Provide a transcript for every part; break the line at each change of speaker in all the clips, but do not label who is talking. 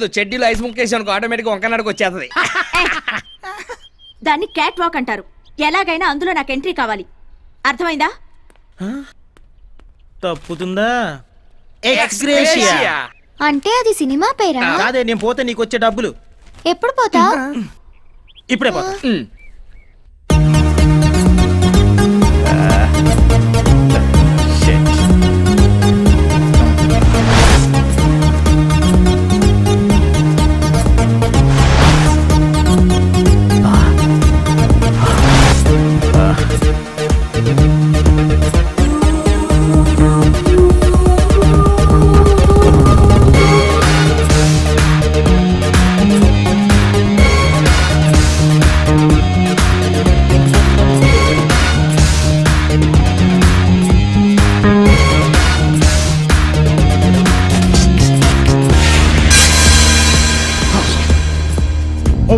లేదు, చెడ్డీలో ఐస్ ముక్కేసి అనుకో ఆటోమేటిక్ వంకనాడికి వచ్చేస్తుంది.
దాన్ని క్యాట్ వాక్ అంటారు. ఎలాగైనా అందులో నాకు ఎంట్రీ కావాలి. అర్థమైందా?
తప్పుతుందా?
అంటే అది సినిమా పేరా?
అదే నేను పోతే నీకు వచ్చే డబ్బులు.
ఎప్పుడు పోతా
ఇప్పుడే పోతా.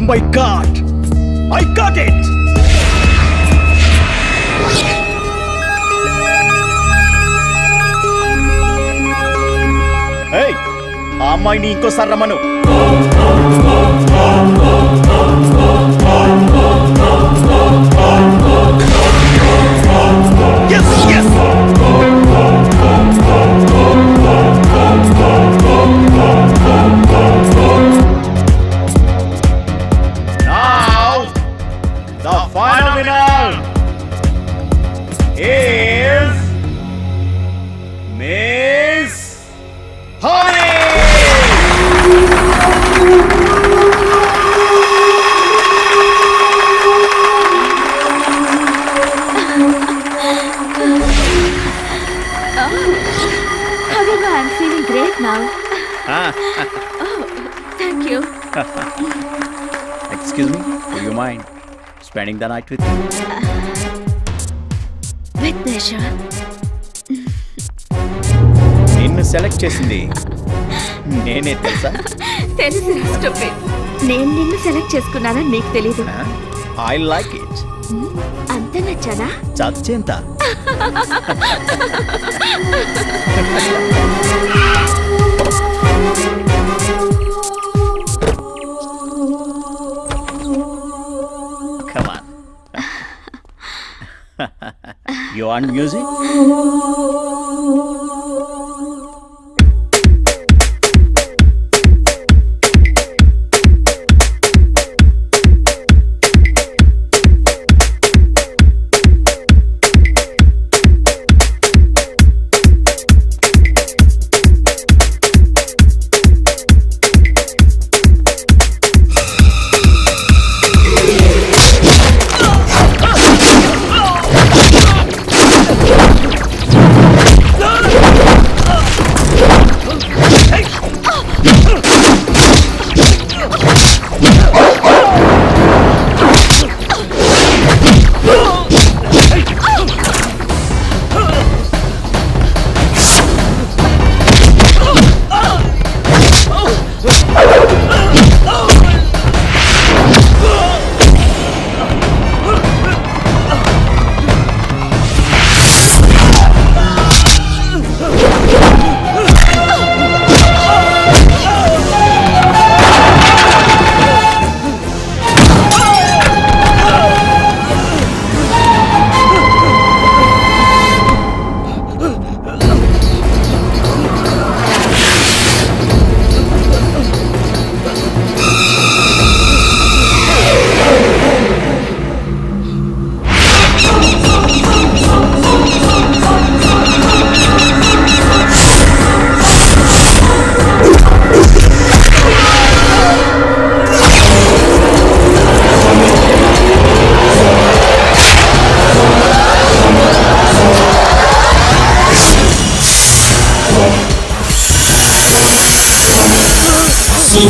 My god I got it ఏయ్ ఆ అమ్మాయిని ఇంకోసారి రమ్మను.
Thank you.
Excuse me, do you mind spending the night with me?
With pleasure.
నిన్ను సెలెక్ట్ చేసింది నేనే తెలుసా
తెలుసు స్టూపిడ్ నేను నిన్ను సెలెక్ట్ చేసుకున్నానని నీకు తెలీదు
ఐ లైక్ ఇట్
అంత నచ్చానా
చచ్చేంత you want music?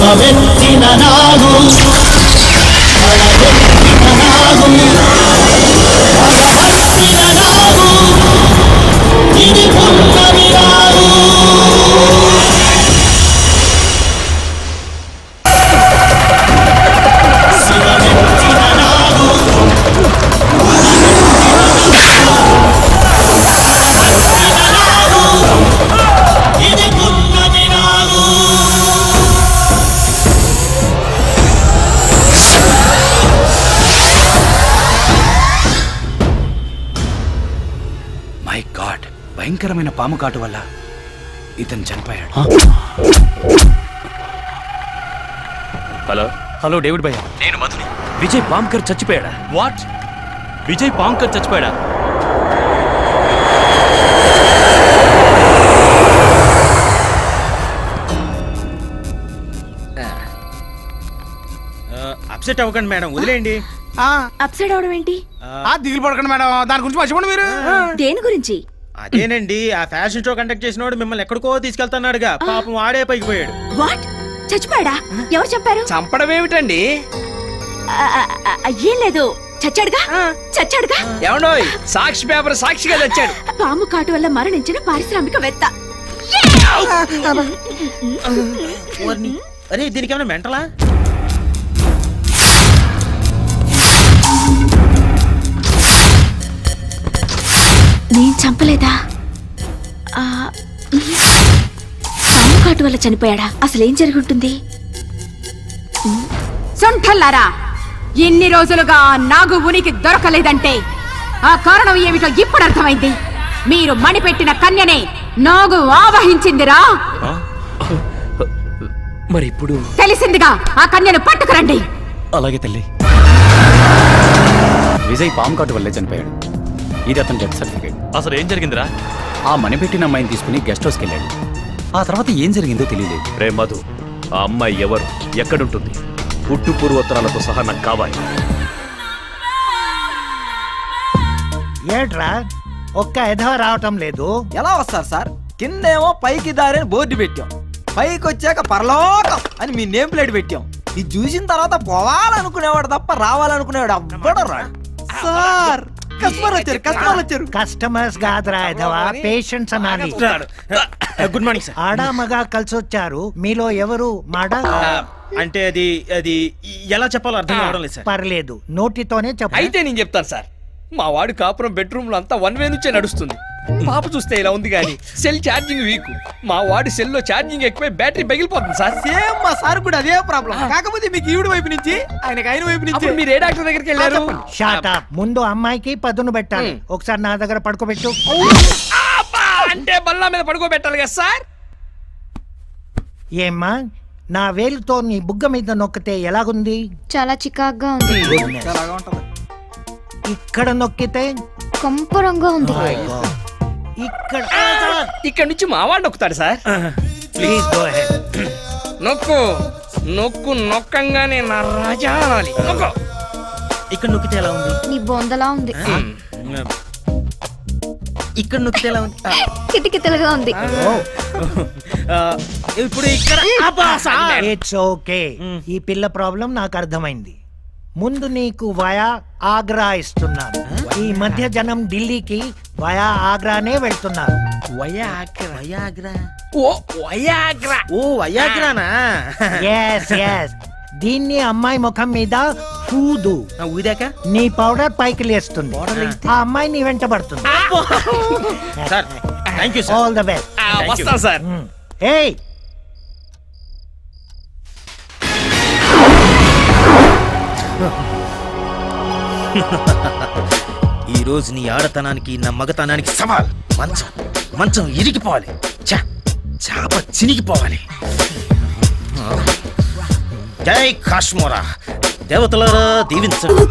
శివమెత్తిన నాగు.
భయంకరమైన పాము కాటు వల్ల ఇతను చనిపోయాడు.
హలో?
హలో డేవిడ్ భయ్య.
నేను మధుని. విజయ్ పాంకర్ చచ్చిపోయాడా? వాట్? విజయ్ పాంకర్ చచ్చిపోయాడా?
అప్సెట్ అవ్వకండి మేడం. వదిలేయండి.
అప్సైడ్ అవడం ఏంటి?
దిగులు పడకండి మేడం. దాని గురించి మర్చిపోండి మీరు.
దేని గురించి?
అదేనండి ఆ ఫ్యాషన్ షో కండక్ట్ చేసినోడు మిమ్మల్ని ఎక్కడికో తీసుకెళ్తున్నాడుగా. పాపం వాడే పైకి పోయాడు.
వాట్ చచ్చిపోయాడా? ఎవరు చెప్పారు
చంపడం ఏమిటండి
ఏం లేదు. చచ్చాడుగా? చచ్చాడుగా?
ఏమండోయ్ సాక్షి పేపర్ సాక్షిగా తెచ్చాడు
పాము కాటు వల్ల మరణించిన పారిశ్రామికవేత్త
అరే దీనికి ఏమైనా మెంటలా?
నేను చంపలేదా? ఆ, పాము కాటు వల్ల చనిపోయాడా? అసలు ఏం జరుగుంటుంది?
సొంఠల్లారా ఎన్ని రోజులుగా నాగు ఉనికి దొరకలేదంటే ఆ కారణం ఏమిటో ఇప్పుడు అర్థమైంది. మీరు మణిపెట్టిన కన్యనే నాగు ఆవహించిందిరా.
మరి ఇప్పుడు?
తెలిసిందిగా ఆ కన్యను పట్టుకురండి.
అలాగే తల్లి. విజయ్ పాము కాటు వల్లే చనిపోయాడు. ఇది అతని డెత్ సర్టిఫికేట్.
అసలు ఏం జరిగిందిరా?
ఆ మణిపెట్టిన అమ్మాయిని తీసుకుని గెస్ట్ హౌస్కి వెళ్ళాడు. ఆ తర్వాత ఏం జరిగిందో తెలియలేదు.
రే మధు ఆ అమ్మాయి ఎవరు? ఎక్కడుంటుంది? పుట్టు పూర్వోత్తరాలతో సహా నాకు కావాలి.
ఏట్రా? ఒక్క ఎధవ రావటం లేదు.
ఎలా వస్తారు సార్? కిందేమో పైకి దారి అని బోర్డు పెట్టాం. పైకి వచ్చాక పరలోకం అని మీ నేమ్ ప్లేట్ పెట్టాం. ఇది చూసిన తర్వాత పోవాలనుకునేవాడు తప్ప రావాలనుకునేవాడు అవ్వడం రాడు. సార్! కస్టమర్ వచ్చారు కస్టమర్ వచ్చారు.
కస్టమర్స్ కాదురా ఎధవ పేషెంట్స్ అనాలి.
గుడ్ మార్నింగ్ సార్
ఆడా మగ కలిసి వచ్చారు మీలో ఎవరు? మాడ?
అంటే అది అది ఎలా చెప్పాలో అర్థం కావడం లేదు సార్
పర్లేదు. నోటితోనే చెప్పు.
అయితే నేను చెప్తాను సార్ మా వాడు కాపురం బెడ్రూమ్లో అంతా వన్ వే నుంచే నడుస్తుంది. పాప చూస్తే ఇలా ఉంది కానీ సెల్ ఛార్జింగ్ వీక్. మా వాడి సెల్లో ఛార్జింగ్ ఎక్కువై బ్యాటరీ పగిలిపోతుంది సార్.
సేమ్ మా సార్ కూడా అదే ప్రాబ్లం. కాకపోతే మీకు ఈవిడ వైపు నుంచి ఆయనకి ఆయన వైపు నుంచి
మీరు ఏ డాక్టర్ దగ్గరికి వెళ్ళారు?
షాట్ ముందు అమ్మాయికి పదును పెట్టాలి. ఒకసారి నా దగ్గర పడుకోబెట్టు!
అంటే బల్లా మీద పడుకోబెట్టాలి కదా సార్?
ఏమ్మా నా వేలుతో నీ బుగ్గ మీద నొక్కితే ఎలాగుంది?
చాలా చికాగ్గా ఉంది.
ఇక్కడ నొక్కితే
కంపరంగా ఉంది.
ఇక్కడ.
ఇక్కడ నుంచి మా వాడు నొక్కుతాడు సార్.
ప్లీజ్ గో
నొక్కు నొక్కు నొక్కంగానే నా రాజా అనాలి. నొక్కు.
ఇక్కడ నొక్కితే ఎలా ఉంది?
నీ బొందలా ఉంది.
ఇక్కడ నొక్కితే ఎలా ఉంది?
కిటకితలుగా ఉంది.
ఆ, ఇప్పుడు ఇక్కడ. అబ్బా, సార్.
ఇట్స్ ఓకే ఈ పిల్ల ప్రాబ్లం నాకు అర్థమైంది. ముందు నీకు వయా ఆగ్రా ఇస్తున్నాను ఈ మధ్య జనం ఢిల్లీకి వయా ఆగ్రానే వెళ్తున్నారు
వయాగ్రా వయాగ్రా
ఓ వయాగ్రా
ఓ వయాగ్రానా
ఎస్ ఎస్ దీన్ని అమ్మాయి ముఖం మీద పూదు
ఊదాక?
నీ పౌడర్ పైకి లేస్తుంది. ఆ అమ్మాయి నీ వెంట పడుతుంది.
Sir thank you sir
all the best
sir.
ఏయ్
ఈ రోజు నీ ఆడతనానికి నా మగతనానికి సవాల్. మంచం మంచం ఇరిగిపోవాలి. చా చాప చినిగిపోవాలి. జై కాశ్మోరా. దేవతలారా దీవించండి.